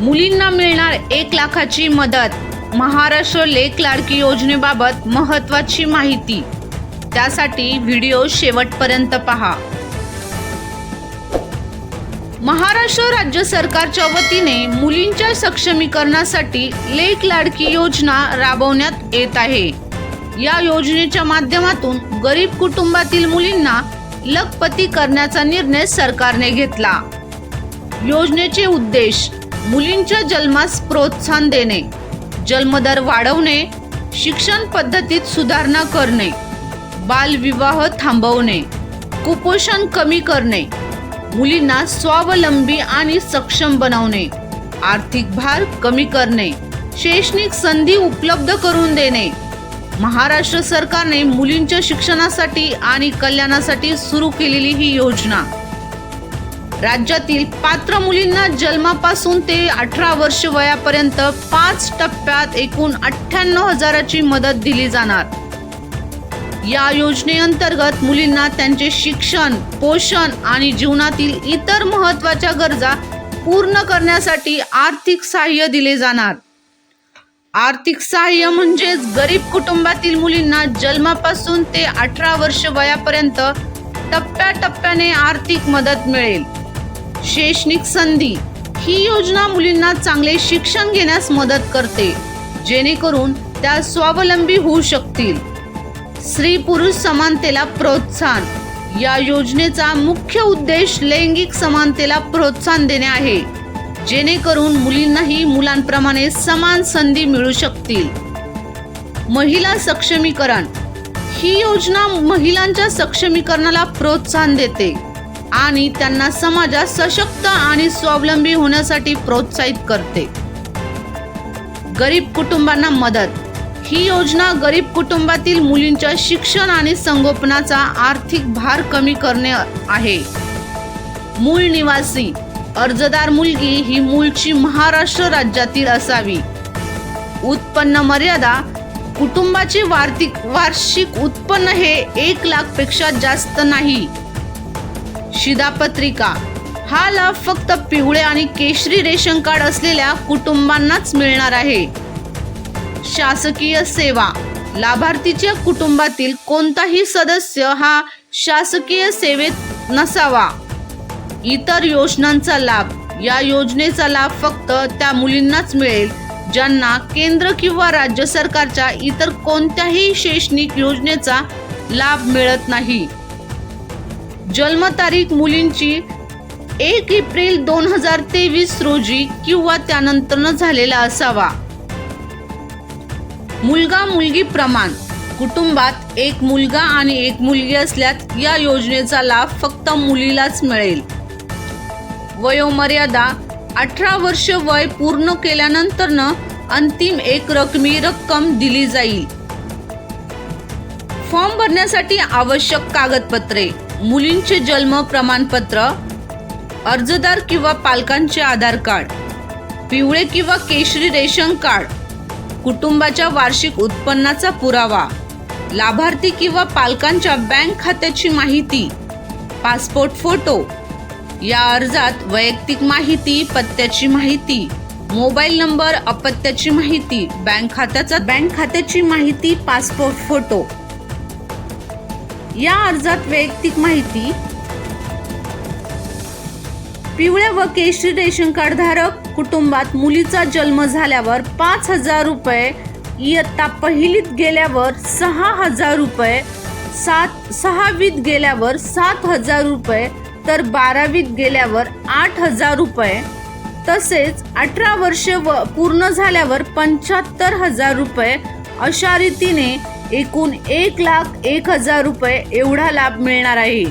मुलींना मिळणार एक लाखाची मदत. महाराष्ट्र लेख लाडकी योजनेबाबत महत्त्वाची माहिती. त्यासाठी व्हिडिओ शेवटपर्यंत पहा. महाराष्ट्र राज्य सरकारच्या वतीने मुलींच्या सक्षमीकरणासाठी लेख लाडकी योजना राबवण्यात येत आहे. या योजनेच्या माध्यमातून गरीब कुटुंबातील मुलींना लखपती करण्याचा निर्णय सरकारने घेतला. योजनेचे उद्देश मुलींच्या जन्मास प्रोत्साहन देणे जन्मदर वाढवणे शिक्षण पद्धतीत सुधारणा करणे बालविवाह थांबवणे कुपोषण कमी करणे मुलींना स्वावलंबी आणि सक्षम बनवणे आर्थिक भार कमी करणे शैक्षणिक संधी उपलब्ध करून देणे. महाराष्ट्र सरकारने मुलींच्या शिक्षणासाठी आणि कल्याणासाठी सुरू केलेली ही योजना. राज्यातील पात्र मुलींना जन्मापासून ते अठरा वर्ष वयापर्यंत पाच टप्प्यात एकूण अठ्ठ्याण्णव हजाराची मदत दिली जाणार. या योजनेअंतर्गत मुलींना त्यांचे शिक्षण पोषण आणि जीवनातील इतर महत्त्वाच्या गरजा पूर्ण करण्यासाठी आर्थिक सहाय्य दिले जाणार. आर्थिक सहाय्य म्हणजेच गरीब कुटुंबातील मुलींना जन्मापासून ते अठरा वर्ष वयापर्यंत टप्प्याटप्प्याने आर्थिक मदत मिळेल. शैक्षणिक संधी ही योजना मुलींना चांगले शिक्षण घेण्यास मदत करते जेणेकरून त्या स्वावलंबी होऊ शकतील. स्त्री पुरुष समानतेला प्रोत्साहन. या योजनेचा मुख्य उद्देश लैंगिक समानतेला प्रोत्साहन देणे आहे जेणेकरून मुलींनाही मुलांप्रमाणे समान संधी मिळू शकतील. महिला सक्षमीकरण. ही योजना महिलांच्या सक्षमीकरणाला प्रोत्साहन देते. आणि त्यांना समाजात सशक्त आणि स्वावलंबी होण्यासाठी प्रोत्साहित करते. गरीब कुटुंबांना मदत. ही योजना गरीब कुटुंबातील मुलींच्या शिक्षण आणि संगोपनाचा आर्थिक भार कमी करणे आहे. मूळ निवासी अर्जदार मुलगी ही मूळची महाराष्ट्र राज्यातील असावी. उत्पन्न मर्यादा कुटुंबाचे वार्षिक वार्षिक उत्पन्न हे एक लाखपेक्षा जास्त नाही. शिधापत्रिका. हा लाभ फक्त पिवळे आणि केशरी रेशन कार्ड असलेल्या कुटुंबांनाच मिळणार आहे. शासकीय सेवा. लाभार्थीच्या कुटुंबातील कोणताही सदस्य हा शासकीय सेवेत नसावा. इतर योजनांचा लाभ. या योजनेचा लाभ फक्त त्या मुलींनाच मिळेल ज्यांना केंद्र किंवा राज्य सरकारच्या इतर कोणत्याही शैक्षणिक योजनेचा लाभ मिळत नाही. जन्मतारीख मुलींची एक एप्रिल दोन हजार तेवीस रोजी किंवा त्यानंतरनं झालेला असावा. मुलगा मुलगी प्रमाण. कुटुंबात एक मुलगा आणि एक मुलगी असल्यास या योजनेचा लाभ फक्त मुलीलाच मिळेल. वयोमर्यादा अठरा वर्ष वय पूर्ण केल्यानंतरनं अंतिम एक रकमी रक्कम दिली जाईल. फॉर्म भरण्यासाठी आवश्यक कागदपत्रे मुलींचे जन्म प्रमाणपत्र अर्जदार किंवा पालकांचे आधार कार्ड पिवळे किंवा केशरी रेशन कार्ड कुटुंबाच्या वार्षिक उत्पन्नाचा पुरावा लाभार्थी किंवा पालकांच्या बँक खात्याची माहिती पासपोर्ट फोटो या अर्जात वैयक्तिक माहिती पत्त्याची माहिती मोबाईल नंबर अपत्याची माहिती बँक खात्याचा बँक खात्याची माहिती पासपोर्ट फोटो या अर्जात वैयक्तिक माहिती पिवळ्या व केशरी रेशन कार्ड धारक कुटुंबात मुलीचा जन्म झाल्यावर पाच हजार रुपये इयत्ता पहिलीत गेल्यावर सहा हजार रुपये सात सहावीत गेल्यावर सात हजार रुपये तर बारावीत गेल्यावर आठ हजार रुपये तसेच अठरा वर्षे व पूर्ण झाल्यावर पंच्याहत्तर हजार रुपये अशा रीतीने एकूण एक लाख एक हजार रुपये एवढा लाभ मिळणार आहे.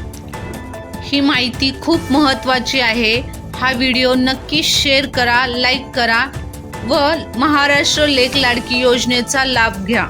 ही माहिती खूप महत्त्वाची आहे. हा व्हिडिओ नक्की शेअर करा लाईक करा व महाराष्ट्र लेख लाडकी योजनेचा लाभ घ्या.